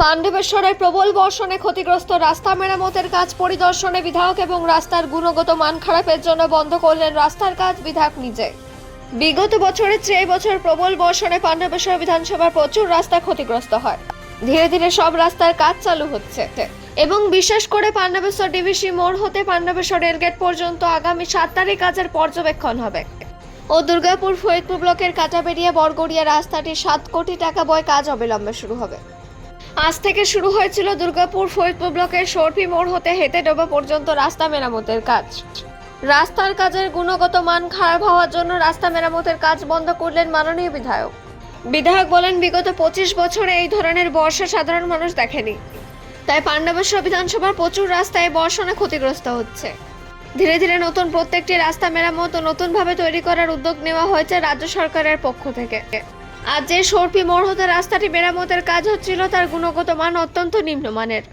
পাণ্ডবেশ্বরের প্রবল বর্ষণে ক্ষতিগ্রস্ত রাস্তা মেরামতের কাজ পরিদর্শনে বিধায়ক এবং রাস্তার গুণগত মান খারাপের জন্য বন্ধ করলেন রাস্তার কাজ বিধায়ক নিজে। বিগত বছরের চেয়ে বছর প্রবল বর্ষণে পাণ্ডবেশ্বর বিধানসভার প্রচুর রাস্তা ক্ষতিগ্রস্ত হয়। ধীরে ধীরে সব রাস্তার কাজ চালু হচ্ছে। এবং বিশেষ করে পাণ্ডবেশ্বর ডিভিসি মোড় হতে পাণ্ডবেশ্বর রেলগেট পর্যন্ত আগামী সাত তারিখ কাজের পর্যবেক্ষণ হবে। ও দুর্গাপুর ফরিদপুর ব্লকের কাটাবেরিয়া বরগড়িয়া রাস্তাটি সাত কোটি টাকা বয় কাজ অবিলম্বে শুরু হবে। আজ থেকে শুরু হয়েছিল দুর্গাপুর ফরিদপুর ব্লকের সর্পি মোড় হতে হেতে ডোবা পর্যন্ত রাস্তা মেরামতের কাজ। রাস্তার কাজের গুণগত মান খারাপ হওয়ার জন্য রাস্তা মেরামতের কাজ বন্ধ করলেন মাননীয় বিধায়ক। বিধায়ক বলেন, বিগত পঁচিশ বছরে এই ধরনের বর্ষা সাধারণ মানুষ দেখেনি। তাই পাণ্ডবেশ্বর বিধানসভার প্রচুর রাস্তায় বর্ষণে ক্ষতিগ্রস্ত হচ্ছে। ধীরে ধীরে নতুন প্রত্যেকটি রাস্তা মেরামত ও নতুনভাবে তৈরি করার উদ্যোগ নেওয়া হয়েছে রাজ্য সরকারের পক্ষ থেকে। আর যে সর্পি মোড় হতে রাস্তাটি মেরামতের কাজ হচ্ছিল, তার গুণগত মান অত্যন্ত নিম্নমানের।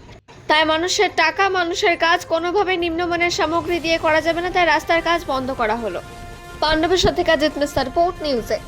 তাই মানুষের টাকা, মানুষের কাজ কোনোভাবে নিম্নমানের সামগ্রী দিয়ে করা যাবে না, তাই রাস্তার কাজ বন্ধ করা হলো। পাণ্ডবেশ্বর থেকে কাজিত মিস্তার রিপোর্ট, নিউজে।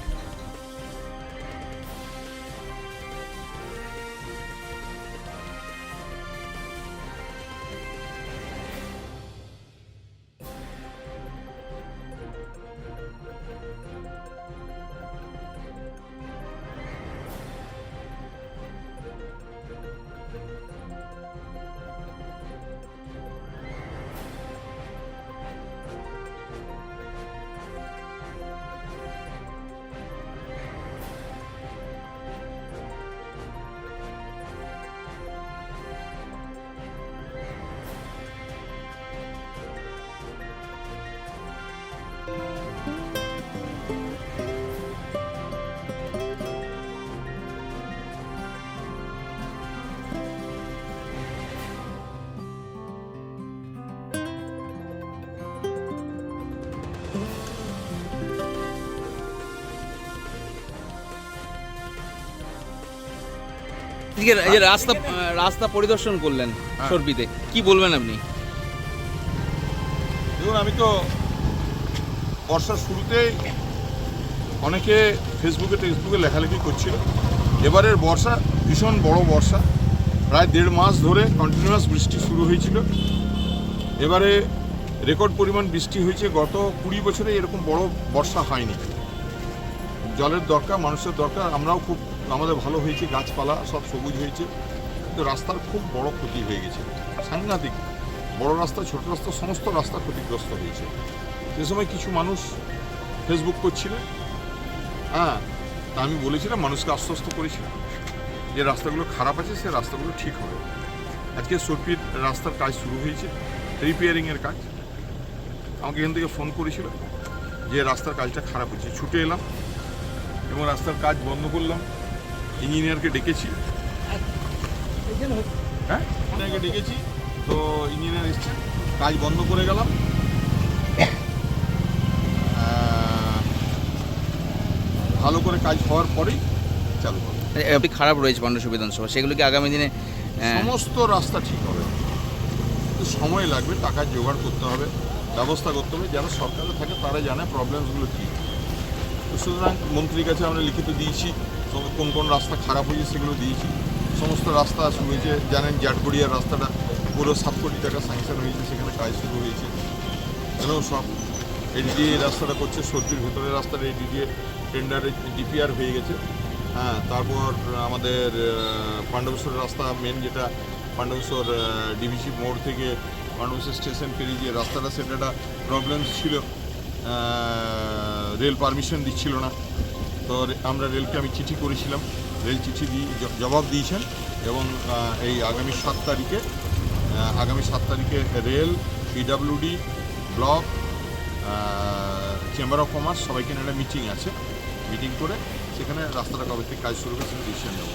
যে রাস্তা রাস্তা পরিদর্শন করলেন সর্বিতে কি বলবেন আপনি? দেখুন আমি তো বর্ষার শুরুতেই অনেকে ফেসবুকে টেক্সটবুকে লেখালেখি করছিল। এবারের বর্ষা ভীষণ বড় বর্ষা। প্রায় দেড় মাস ধরে কন্টিনিউয়াস বৃষ্টি শুরু হয়েছিল। এবারে রেকর্ড পরিমাণ বৃষ্টি হয়েছে। গত কুড়ি বছরে এরকম বড় বর্ষা হয়নি। জলের দরকার মানুষের দরকার আমরাও খুব আমাদের ভালো হয়েছে, গাছপালা সব সবুজ হয়েছে। কিন্তু রাস্তার খুব বড় ক্ষতি হয়ে গেছে। সাংঘাতিক বড় রাস্তা, ছোট রাস্তা, সমস্ত রাস্তা ক্ষতিগ্রস্ত হয়েছে। সে সময় কিছু মানুষ ফেসবুক করছিলেন হ্যাঁ তা আমি বলেছিলাম, মানুষকে আশ্বস্ত করেছিলাম যে রাস্তাগুলো খারাপ আছে, সে রাস্তাগুলো ঠিক হবে। আজকে সর্পির রাস্তার কাজ শুরু হয়েছে রিপেয়ারিংয়ের কাজ। আমাকে এখান থেকে ফোন করেছিল যে রাস্তার কাজটা খারাপ হচ্ছে ছুটে এলাম এবং রাস্তার কাজ বন্ধ করলাম। ইঞ্জিনিয়ারকে ডেকেছি। হ্যাঁ? ইঞ্জিনিয়ারকে ডেকেছি। তো ইঞ্জিনিয়ার এসছে। কাজ বন্ধ করে গেলাম। ভালো করে কাজ হওয়ার পরেই চালু হবে আপনি খারাপ রয়েছে পাণ্ডবেশ্বর বিধানসভা সেগুলো কি আগামী দিনে সমস্ত রাস্তা ঠিক হবে। কিন্তু সময় লাগবে টাকা জোগাড় করতে হবে ব্যবস্থা করতে হবে। যারা সরকারে থাকে তারা জানে প্রবলেমসগুলো কী। তো সুতরাং মন্ত্রীর কাছে আমরা লিখিত দিয়েছি কোন কোন রাস্তা খারাপ হয়েছে সেগুলো দিয়েছি। সমস্ত রাস্তা শুরু হয়েছে। জানেন জাটগড়িয়ার রাস্তাটা পুরো সাত কোটি টাকা স্যাংশন হয়েছে, সেখানে কাজ শুরু হয়েছে। এগুলো সব এডিডিএ রাস্তাটা করছে? সর্দির ভেতরের রাস্তাটা এডিডিএ টেন্ডারে ডিপিআর হয়ে গেছে। হ্যাঁ তারপর আমাদের পাণ্ডবেশ্বর রাস্তা মেন যেটা, পাণ্ডবেশ্বর ডিভিসি মোড় থেকে পাণ্ডবেশ্বর স্টেশন পেরিয়ে যে রাস্তাটা সেটা একটা প্রবলেম ছিল রেল পারমিশন দিচ্ছিল না। তো আমরা রেলকে আমি চিঠি করেছিলাম। রেল চিঠি দিয়ে জবাব দিয়েছেন এবং এই আগামী সাত তারিখে আগামী সাত তারিখে rail PWD block chamber of commerce সবাইকে নিয়ে একটা মিটিং আছে। মিটিং করে সেখানে রাস্তাটা কবে থেকে কাজ শুরু সেটা ডিসিশন নেব।